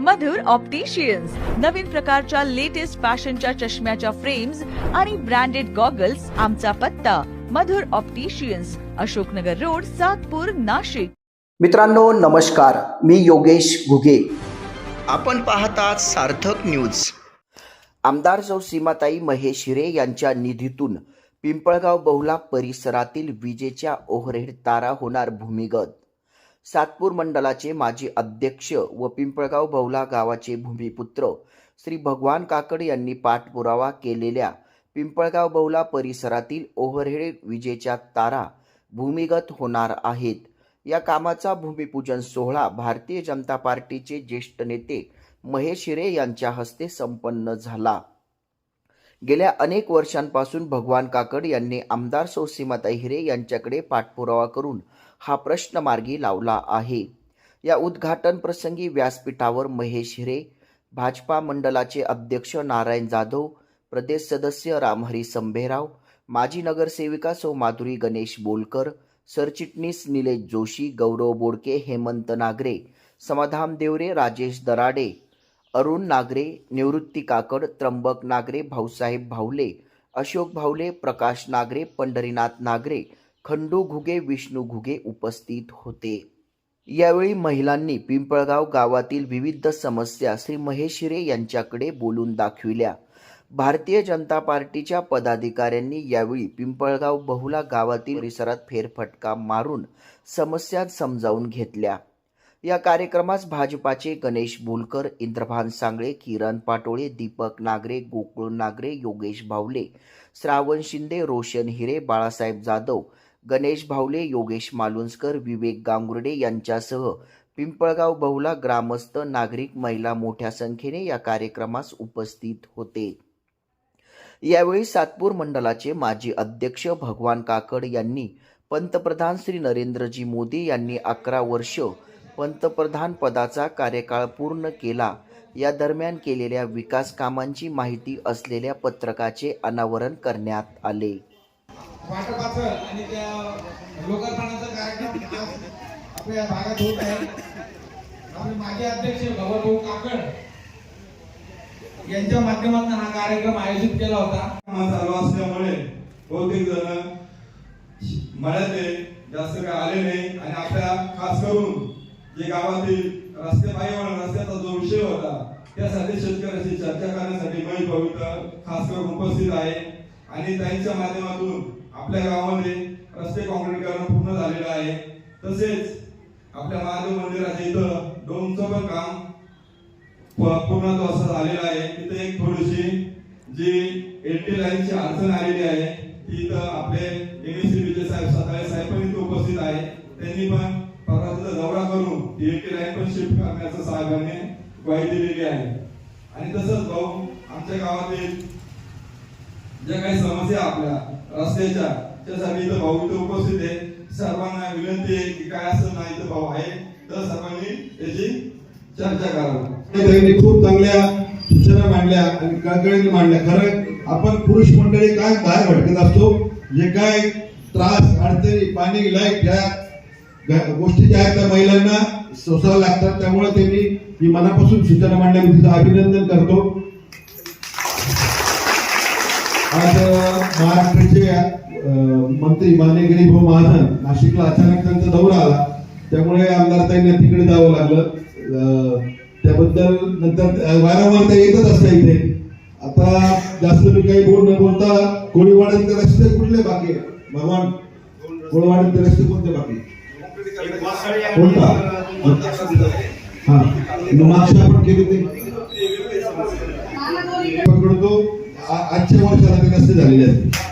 मधुर opticians नवीन प्रकारच्या latest फॅशनच्या चष्म्याच्या फ्रेम्स आणि ब्रँडेड गॉगल्स आमचा पत्ता. Madhur opticians Ashoknagar road Satpur Nashik. मित्रांनो नमस्कार. मी योगेश घुगे. आपण पाहतात सार्थक न्यूज आमदार सौ सीमाताई महेश हिरे यांच्या निधीतून पिंपळगाव बहुला परिसरातील विजेच्या ओव्हरहेड तारा होणार भूमिगत. सातपूर मंडलाचे माजी अध्यक्ष व पिंपळगाव बौला गावाचे भूमिपुत्र श्री भगवान काकड यांनी पाठपुरावा केलेल्या पिंपळगाव बौला परिसरातील ओव्हरहेड विजेच्या तारा भूमिगत होणार आहेत. या कामाचा भूमिपूजन सोहळा भारतीय जनता पार्टीचे ज्येष्ठ नेते महेश हिरे यांच्या हस्ते संपन्न झाला. गेल्या अनेक वर्षांपासून भगवान काकड यांनी आमदार सौसीमाता हिरे यांच्याकडे पाठपुरावा करून हा प्रश्न मार्गी लावला आहे. या उद्घाटन प्रसंगी व्यासपीठावर महेश हिरे भाजपा मंडलाचे अध्यक्ष नारायण जाधव प्रदेश सदस्य रामहरी संभेराव माजी नगरसेविका सौमाधुरी गणेश बोलकर सरचिटणीस निलेश जोशी गौरव बोडके हेमंत नागरे समाधान देवरे राजेश दराडे अरुण नागरे निवृत्ती काकड त्र्यंबक नागरे भाऊसाहेब भावले अशोक भावले प्रकाश नागरे पंढरीनाथ नागरे खंडू घुगे विष्णू घुगे उपस्थित होते. यावेळी महिलांनी पिंपळगाव गावातील विविध समस्या श्री महेश हिरे यांच्याकडे बोलून दाखविल्या. भारतीय जनता पार्टीच्या पदाधिकाऱ्यांनी यावेळी पिंपळगाव बहुला गावातील परिसरात फेरफटका मारून समस्या समजावून घेतल्या. या कार्यक्रमास भाजपाचे गणेश बोलकर इंद्रभान सांगळे किरण पाटोळे दीपक नागरे गोकुळ नागरे योगेश भावले श्रावण शिंदे रोशन हिरे बाळासाहेब जाधव गणेश भावले योगेश मालुंजकर विवेक गांगुर्डे यांच्यासह पिंपळगाव बहुला ग्रामस्थ नागरिक महिला मोठ्या संख्येने या कार्यक्रमास उपस्थित होते. यावेळी सातपूर मंडळाचे माजी अध्यक्ष भगवान काकड यांनी पंतप्रधान श्री नरेंद्रजी मोदी यांनी अकरा वर्ष पंतप्रधान पदाचा कार्यकाळ पूर्ण केला. या दरम्यान केलेल्या विकास कामांची माहिती असलेल्या पत्रकाचे अनावरण करण्यात आले. वाटपाचं आणि त्या लोकार्पणाचा कार्यक्रम आपल्या भागात होत आहे. आपले माजी अध्यक्ष भगवतभाऊ काकड यांच्या माध्यमातून हा कार्यक्रम आयोजित केला होता. चालू असल्यामुळे बहुतेक जण मळ्यातले जास्त काय आले नाही आणि आपल्या खास करून जे गावातील रस्ते पायी रस्त्याचा जो विषय होता त्यासाठी शेतकऱ्यांशी चर्चा करण्यासाठी मी पवित्र खास करून उपस्थित आहे. आणि त्यांच्या माध्यमातून आपल्या गावामध्ये रस्ते कॉन्क्रीटकरण पूर्ण झालेलं आहे. तसेच आपल्या महादेव मंदिराच्या इथं डोमचं पण काम प- पूर्णत्व असं झालेलं आहे. तिथे एक थोडीशी जी एलटी लाईनची अडचण आलेली आहे ती इथं आपले एमएससी विजय साहेब सकाळे साहेब पण इथं उपस्थित आहे त्यांनी पण परवा दौरा करून ती एलटी लाईन पण शिफ्ट करण्याचं साहेबांनी ग्वाही दिलेली आहे. आणि तसंच भाऊ आमच्या गावातील ज्या काही समस्या आपल्या रस्त्याच्या. त्यासाठी इथं भाऊ इथं उपस्थित आहे. सर्वांना विनंती आहे की काय असं नाही इथं भाऊ आहे तर सर्वांनी त्याची चर्चा करावी. खूप चांगल्या सूचना मांडल्या आणि कळकळीने मांडल्या. खरं आपण पुरुष मंडळी काय बाहेर भटकत असतो जे काय त्रास अडचणी पाणी लाइट या गोष्टी ज्या आहेत त्या महिलांना सोसाव्या लागतात. त्यामुळे त्यांनी मी मनापासून सूचना मांडल्या. मी तिचं अभिनंदन करतो. मंत्री मान्य गिरीभाऊ महाजन नाशिकला अचानक त्यांचा दौरा आला. त्यामुळे आमदारताईंना तिकडे जावं लागलं. अं, त्याबद्दल नंतर वारंवार ते येतच असतं इथे. आता जास्त मी काही बोल न बोलता कोळीवाड्याचे रस्ते कुठले बाकी भगवान कोळीवाड्याचे रस्ते कोणते बाकी कोणता? हा. मागच्या आपण ते. पकडतो आजच्या वर्षाला ते रस्ते झालेले आहेत.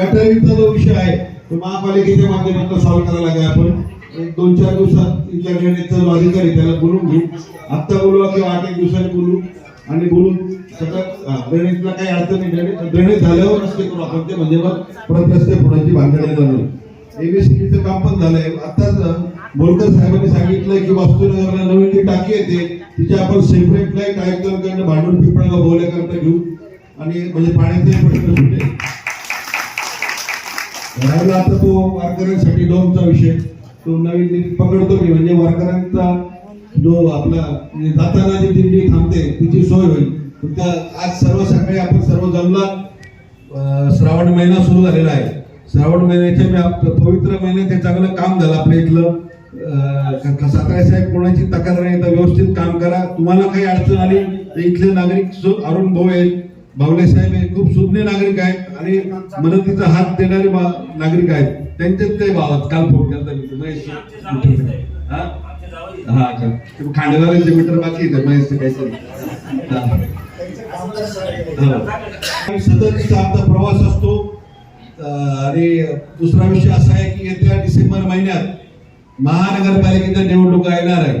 गटारीचा जो विषय आहे तो महापालिकेच्या माध्यमातून सॉल्व्ह करायला लागेल आपण. एक दोन चार दिवसात इथल्या निर्णयाचा जो अधिकारी त्याला बोलून घेऊ. आत्ता बोलू किंवा आठ एक दिवसांनी बोलू. आणि बोलून सगळं ड्रेनेजला काही अडचण नाही. ड्रेनेज झाल्यावर रस्ते करू आपण ते म्हणजे मग परत रस्ते होण्याची भानगड जाणार एबीसीचं काम पण झालंय. आताच बोलकर साहेबांनी सांगितलं की वास्तूनगरला नवीन जी टाकी येते तिचे आपण सेपरेट फ्लाईट आयुक्तांकडनं भांडून पिंपळाला बोलण्याकरता घेऊ. आणि म्हणजे पाण्याचे प्रश्न सुटेल. राहिला आता तो वारकऱ्यांसाठी डोमचा विषय तो नवीन पकडतो मी म्हणजे वारकऱ्यांचा जो आपला म्हणजे जाताना जी दिंडी थांबते तिची सोय होईल. त्या आज सर्व सकाळी आपण सर्व जमला श्रावण महिना सुरू झालेला आहे. श्रावण महिन्याच्या मी पवित्र महिन्यात हे चांगलं काम झालं आपल्या इथलं. अं, सातारा साहेब कोणाची तक्रार नाही तर व्यवस्थित काम करा. तुम्हाला काही अडचण आली तर इथले नागरिक अरुण भाऊ आहेत. बावले साहेब हे खूप सुज्ञ नागरिक आहेत आणि मदतीचा हात देणारे नागरिक आहेत. त्यांच्यात ते भावात काल फोन केला महेश हा? हा खांडेवाल्यांचे मीटर बाकी आहे महेश काहीतरी आमचा प्रवास असतो. आणि दुसरा विषय असा आहे की येत्या डिसेंबर महिन्यात महानगरपालिकेच्या निवडणुका येणार आहे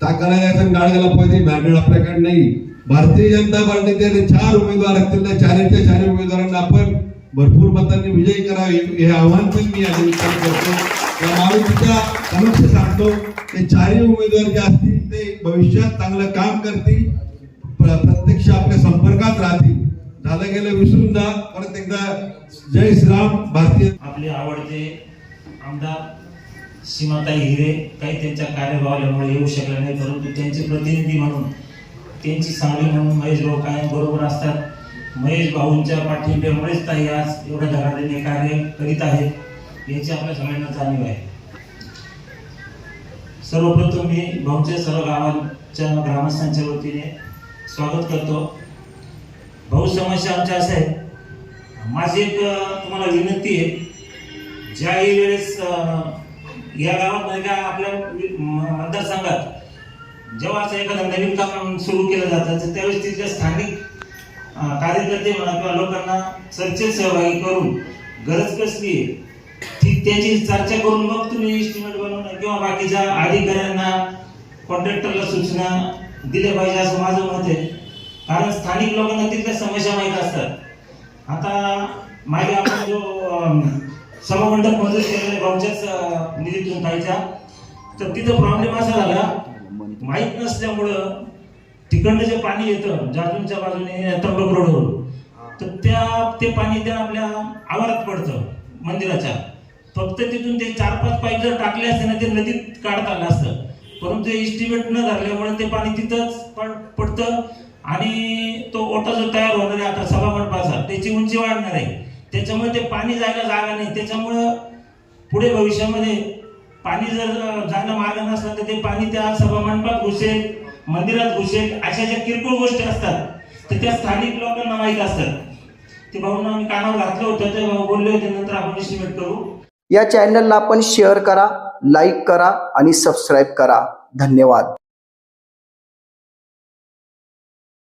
टाकाला गाळ गाडगाला पाहिजे भांडण आपल्याकडे नाही. भारतीय जनता पार्टीचे चार उमेदवार असतील त्या चारच्या चार उमेदवारांना आपण भरपूर मतांनी विजयी करावे हे आव्हान पण मी आज विचार करतो. या मारुतीच्या समक्ष सांगतो ते चारही उमेदवार जे असतील ते भविष्यात चांगलं काम करतील प्रत्यक्ष आपल्या संपर्कात राहतील. झालं गेलं विसरून जा परत एकदा जय श्रीराम भारतीय आपले आवडते आमदार सीमाताई हिरे काही त्यांच्या कार्यभावाल्यामुळे येऊ शकले नाही परंतु त्यांचे प्रतिनिधी म्हणून त्यांची सांगली म्हणून महेश भाऊ कायम बरोबर असतात. महेश भाऊंच्या पाठिंब्यामुळेच ताई आज एवढ्या धडाडीने कार्य करीत आहेत याची आपल्या सगळ्यांना जाणीव आहे. सर्वप्रथम मी भाऊच्या सर्व गावांच्या ग्रामस्थांच्या वतीने स्वागत करतो. भाऊ समस्या आमच्या अशा आहेत. माझी एक तुम्हाला विनंती आहे. ज्याही वेळेस या गावात म्हणजे का आपल्या वि- म- मतदारसंघात जेव्हा असं एखादं नवीन काम सुरू केलं जातं तर त्यावेळेस तिथल्या स्थानिक कार्यकर्ते म्हणा किंवा लोकांना चर्चेत सहभागी करून गरज कसली आहे ती त्याची चर्चा करून मग तुम्ही इस्टिमेट बनवणं किंवा बाकीच्या अधिकाऱ्यांना कॉन्ट्रॅक्टरला सूचना दिल्या पाहिजे असं माझं मत आहे. कारण स्थानिक लोकांना तिथल्या समस्या माहीत असतात. आता मागे आपण जो सभामंडप मंजूर केलेल्या भाऊच्याच निधीतून पाहिजे तर तिथं प्रॉब्लेम असा झाला माहीत नसल्यामुळं तिकडनं जे पाणी येतं जाजूनच्या बाजूने त्र्यंबक रोडवरून तर त्या ते पाणी त्या आपल्या आवारात पडतं मंदिराच्या. फक्त तिथून ते चार पाच पाईप जर टाकले असते ना ते नदीत काढता आलं असतं. परंतु इस्टिमेट न धरल्यामुळे ते पाणी तिथंच पड पडतं आणि तो ओटा जो तयार होणार आहे आता सभामंडपाचा त्याची उंची वाढणार आहे. त्याच्यामुळे ते पाणी जायला जागा नाही. त्याच्यामुळं पुढे भविष्यामध्ये पाणी जर जाणं मार्ग नसला तर ते पाणी त्या सभामंडपात घुसेल मंदिरात घुसेल अशा ज्या किरकोळ गोष्टी असतात तर त्या स्थानिक लोकांना माहीत असतात. ते भाऊंना आम्ही कानावर घातलं होतं ते भाऊ बोलले होते नंतर आपण इस्टिमेट करू. या चॅनलला आपण शेअर करा लाईक करा आणि सबस्क्राईब करा. धन्यवाद.